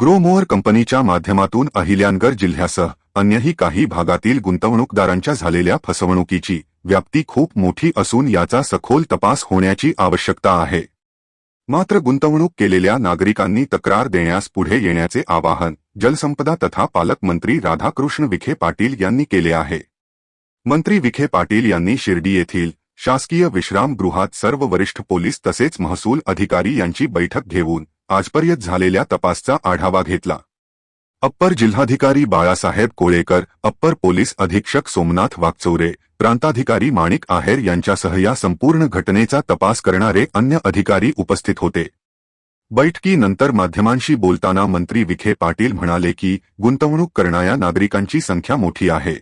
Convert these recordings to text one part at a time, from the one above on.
ग्रोमोअर कंपनीच्या माध्यमातून अहिल्यानगर जिल्ह्यासह अन्यही काही भागातील गुंतवणूकदारांच्या झालेल्या फसवणुकीची व्याप्ती खूप मोठी असून याचा सखोल तपास होण्याची आवश्यकता आहे. मात्र गुंतवणूक केलेल्या नागरिकांनी तक्रार देण्यास पुढे येण्याचे आवाहन जलसंपदा तथा पालकमंत्री राधाकृष्ण विखे पाटील यांनी केले आहे. मंत्री विखे पाटील यांनी शिर्डी येथील शासकीय विश्रामगृहात सर्व वरिष्ठ पोलीस तसेच महसूल अधिकारी यांची बैठक घेऊन आजपर्यंत झालेल्या तपासचा आढावा घेतला. अप्पर जिल्हाधिकारी बाळासाहेब कोळेकर अप्पर पोलीस अधीक्षक सोमनाथ वागचौरे प्रांताधिकारी माणिक आहेर यांच्यासह या संपूर्ण घटनेचा तपास करणारे अन्य अधिकारी उपस्थित होते. बैठकीनंतर माध्यमांशी बोलताना मंत्री विखे पाटील म्हणाले की गुंतवणूक करणाऱ्या नागरिकांची संख्या मोठी आहे.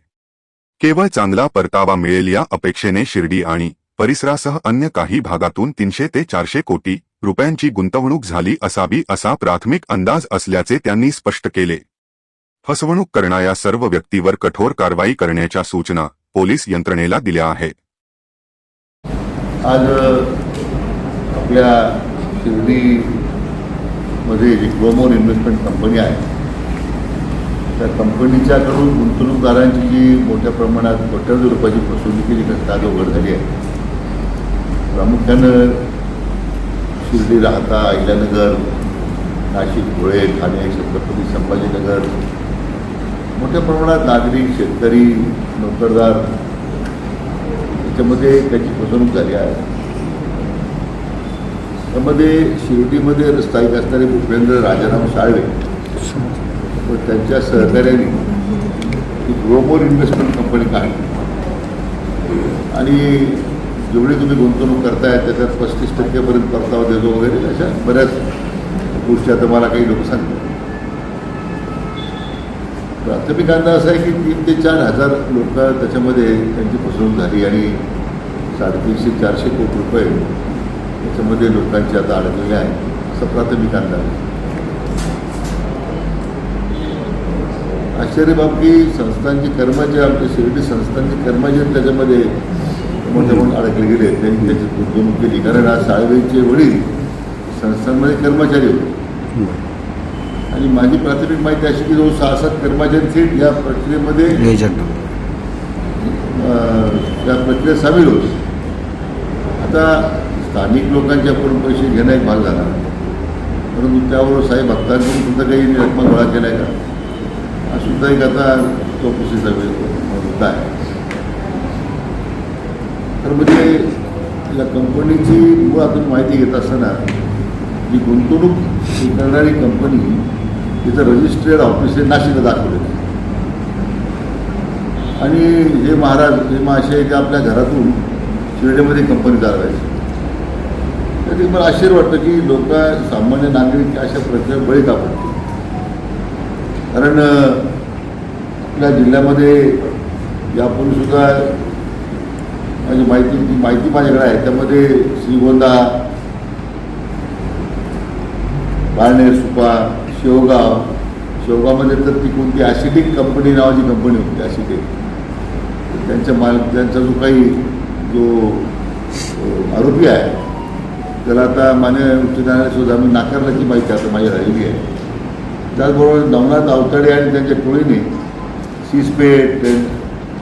केवळ चांगला परतावा मिळेल या अपेक्षेने शिर्डी आणि परिसरासह अन्य काही भागातून तीनशे ते चारशे कोटी रुपयांची गुंतवणूक झाली असावी असा प्राथमिक अंदाज असल्याचे त्यांनी स्पष्ट केले. फसवणूक करणाऱ्या सर्व व्यक्तीवर कठोर कारवाई करण्याच्या सूचना पोलीस यंत्रणेला दिल्या आहेत आज आपल्या शिर्डीमध्ये जी ग्लोमोर इन्व्हेस्टमेंट कंपनी आहे. त्या कंपनीच्याकडून गुंतवणूकदारांची जी मोठ्या प्रमाणात कोट्यावधी रुपयाची फसवणुकीची घटना उघड झाली आहे. प्रामुख्यानं शिर्डी राहता अहिल्यानगर नाशिक धुळे ठाणे छत्रपती संभाजीनगर. मोठ्या प्रमाणात नागरिक शेतकरी नोकरदार त्याच्यामध्ये त्याची फसवणूक झाली आहे. त्यामध्ये शिर्डीमध्ये स्थायिक असणारे भूपेंद्र राजाराम साळवे व त्यांच्या सहकार्याने ग्लोबल इन्व्हेस्टमेंट कंपनी काढली. आणि जेवढी तुम्ही गुंतवणूक करताय त्याच्यात पस्तीस टक्केपर्यंत परतावा देतो वगैरे अशा बऱ्याच गोष्टी आता मला काही लोक सांगतात. प्राथमिक अंदाज असा आहे की तीन ते चार हजार लोक त्याच्यामध्ये त्यांची फसवणूक झाली आणि साडेतीनशे चारशे कोटी रुपये त्याच्यामध्ये लोकांची आता अडकलेले आहेत. असा प्राथमिक अंदाज आश्चर्य बाब की संस्थांचे कर्मचारी आमच्या शिर्डी संस्थांचे कर्मचारी त्याच्यामध्ये मोठे मोठे अडकले गेले त्यांनी त्याची गुंतवणूक केली. कारण आज साळवेचे वडील संस्थांमध्ये कर्मचारी होते. आणि माझी प्राथमिक माहिती अशी की जवळ सहा सात कर्मचारी थेट या प्रक्रियेमध्ये या प्रक्रियेत सामील होते. आता स्थानिक लोकांच्याकडून पैसे घेणं एक भाग झाला. परंतु त्यावर साहेब भक्तांकडून सुद्धा काही रक्कम गोळा केला आहे का? हा सुद्धा एक आता चौकशीचा वेळ मुद्दा आहे. तर म्हणजे या कंपनीची मुळातून माहिती घेत असताना जी गुंतवणूक करणारी कंपनी तिथं रजिस्ट्रेड ऑफिस हे नाशिकला दाखवलेलं आहे आणि हे महाराज हे मासे जे आपल्या घरातून शिर्डीमध्ये कंपनी चालवायची. तर ते मला आश्चर्य वाटतं की लोक सामान्य नागरिक अशा प्रक्रियेत बळी का पडतील कारण आपल्या जिल्ह्यामध्ये यापूर्वी सुद्धा माझी माहिती ती माहिती माझ्याकडे आहे. त्यामध्ये श्रीगोंदा बाळनेर सुपा शेवगाव. शेवगावमध्ये तर ती कोणती ॲसिडिक कंपनी नावाची कंपनी होती ॲसिडिक त्यांच्या माल त्यांचा जो काही जो आरोपी आहे त्याला आता मान्य उच्च न्यायालयात मी आम्ही नाकारल्याची माहिती आता माझी राहिली आहे. त्याचबरोबर नवनाथ अवताडे आणि त्यांच्या टोळीने सीसपेट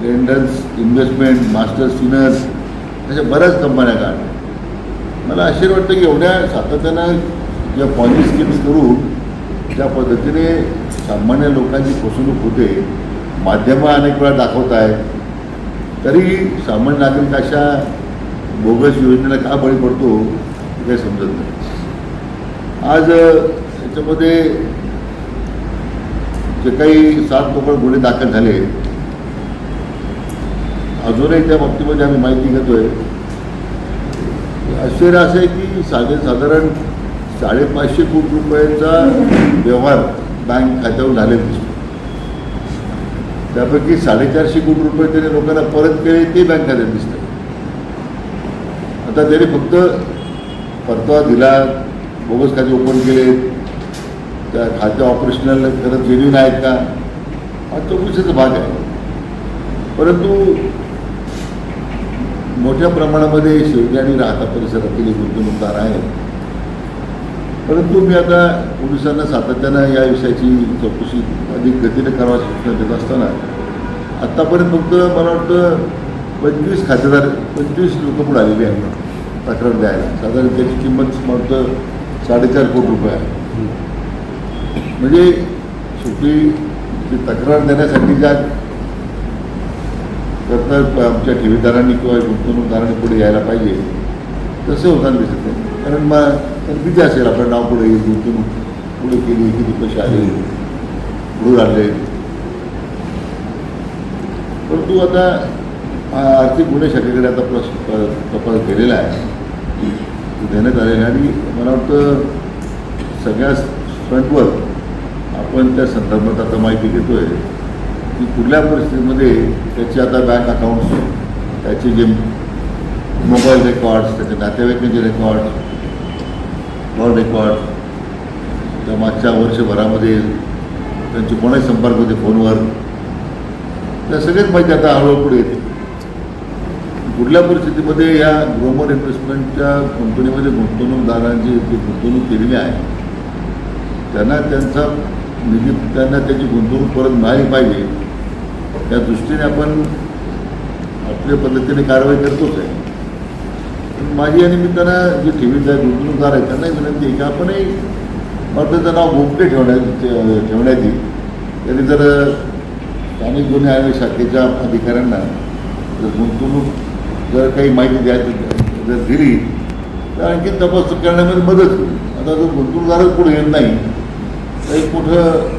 ट्रेंडन्स इन्व्हेस्टमेंट मास्टर सिनर्स अशा बऱ्याच कंपन्या काढल्या मला आश्चर्य वाटतं की एवढ्या सातत्यानं ज्या पॉलिसी स्कीम्स करून ज्या पद्धतीने सामान्य लोकांची फसवणूक होते माध्यमं अनेक वेळा दाखवत आहेत तरी सामान्य नागरिक अशा बोगस योजनेला का बळी पडतो हे काही समजत नाही. आज याच्यामध्ये जे काही सात लोकं गुन्हे दाखल झाले अजूनही त्या बाबतीमध्ये आम्ही माहिती घेतोय. आश्चर्य असं आहे की साधे साधारण साडेपाचशे कोटी रुपयांचा व्यवहार बँक खात्यावर झालेला दिसतो. त्यापैकी साडेचारशे कोटी रुपये त्याने लोकांना परत केले ते बँक खात्यात दिसतं आता त्याने फक्त परतावा दिला बोगस खाते ओपन केले. त्या खाते ऑपरेशनल खरंच जेन्युन आहेत का? हा चौकशीचा भाग आहे. परंतु मोठ्या प्रमाणामध्ये शिर्डी आणि राहता परिसरातील गुंतवणूकदार आहेत परंतु मी आता पोलिसांना सातत्यानं या विषयाची चौकशी अधिक गतीने करावा सूचना देत असताना आत्तापर्यंत फक्त मला वाटतं पंचवीस खातेदार पंचवीस लोक पुढे आलेली आहेत. तक्रार द्यायला. साधारण त्याची किंमत वाटतं साडेचार कोटी रुपये आहे. म्हणजे शेवटी तक्रार देण्यासाठी ज्या करता आमच्या ठेवीदारांनी किंवा गुंतवणूकदारांनी पुढे यायला पाहिजे. तसे होताना दिसत नाही. कारण मग तर किती असेल? आपलं नाव पुढे येईल गुंतवणूक पुढे केली किती पैसे आले पुढे आणले. परंतु आता आर्थिक गुन्हे शाखेकडे आता प्रस प- तपास केलेला आहे. तो देण्यात आलेला आहे आणि मला वाटतं सगळ्या फ्रंटवर आपण त्या संदर्भात आता माहिती घेतोय. की कुठल्या परिस्थितीमध्ये त्याचे आता बँक अकाउंट्स त्याचे जे मोबाईल रेकॉर्ड्स त्याचे नातेवाईकांचे रेकॉर्ड कॉल रेकॉर्ड त्या मागच्या वर्षभरामध्ये त्यांचे कोणाही संपर्क होते फोनवर त्या सगळ्याच माहिती आता हळूहळू पुढे येते. कुठल्या परिस्थितीमध्ये या ग्लोबल इन्व्हेस्टमेंटच्या कंपनीमध्ये गुंतवणूकदारांची जी गुंतवणूक केलेली आहे त्यांना त्यांचा निधी त्यांना त्याची गुंतवणूक परत मिळाली पाहिजे त्या दृष्टीने आपण आपल्या पद्धतीने कारवाई करतोच आहे. पण माझी या निमित्तानं जे आहे गुंतवणूकदार आहेत त्यांनाही विनंती आहे की आपणही भारताचं नाव गोपनीय ठेवण्याची ठेवण्यात येईल. त्यांनी जर स्थानिक गुन्हे आयोग शाखेच्या अधिकाऱ्यांना जर गुंतवणूक जर काही माहिती द्यायची जर दिली तर आणखी तपास करण्यामध्ये मदत होईल. आता जर गुंतवणूकदारच पुढे येत नाही तर कुठं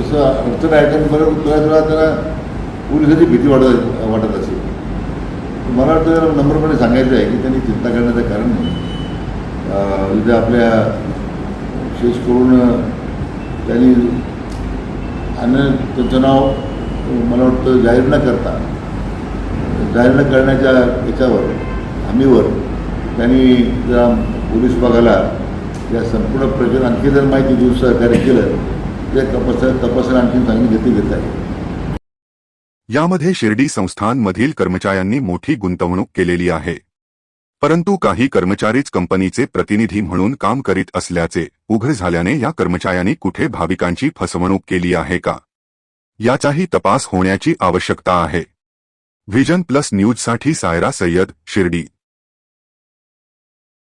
तसं अडचण आहे. कारण बरं त्याला पोलिसाची भीती वाटत वाटत असेल मला वाटतं नंबरपणे नम्रपणे सांगायचं आहे की त्यांनी चिंता करण्याचं कारण नाही. इथे आपल्या विशेष करून त्यांनी आणि त्यांचं नाव मला वाटतं जाहीर न करता जाहीर न करण्याच्या याच्यावर हमीवर त्यांनी त्या पोलीस विभागाला या संपूर्ण प्रक्रियेत आणखी जर माहिती देऊन सहकार्य केलं ते तपास तपासायला आणखी चांगली गती घेत आहे यामध्ये शिर्डी संस्थांमधील कर्मचाऱ्यांनी मोठी गुंतवणूक केलेली आहे. परंतु काही कर्मचारीच कंपनीचे प्रतिनिधी म्हणून काम करीत असल्याचे उघड झाल्याने या कर्मचाऱ्यांनी कुठे भाविकांची फसवणूक केली आहे का? याचाही तपास होण्याची आवश्यकता आहे. व्हिजन प्लस न्यूजसाठी सायरा सय्यद शिर्डी.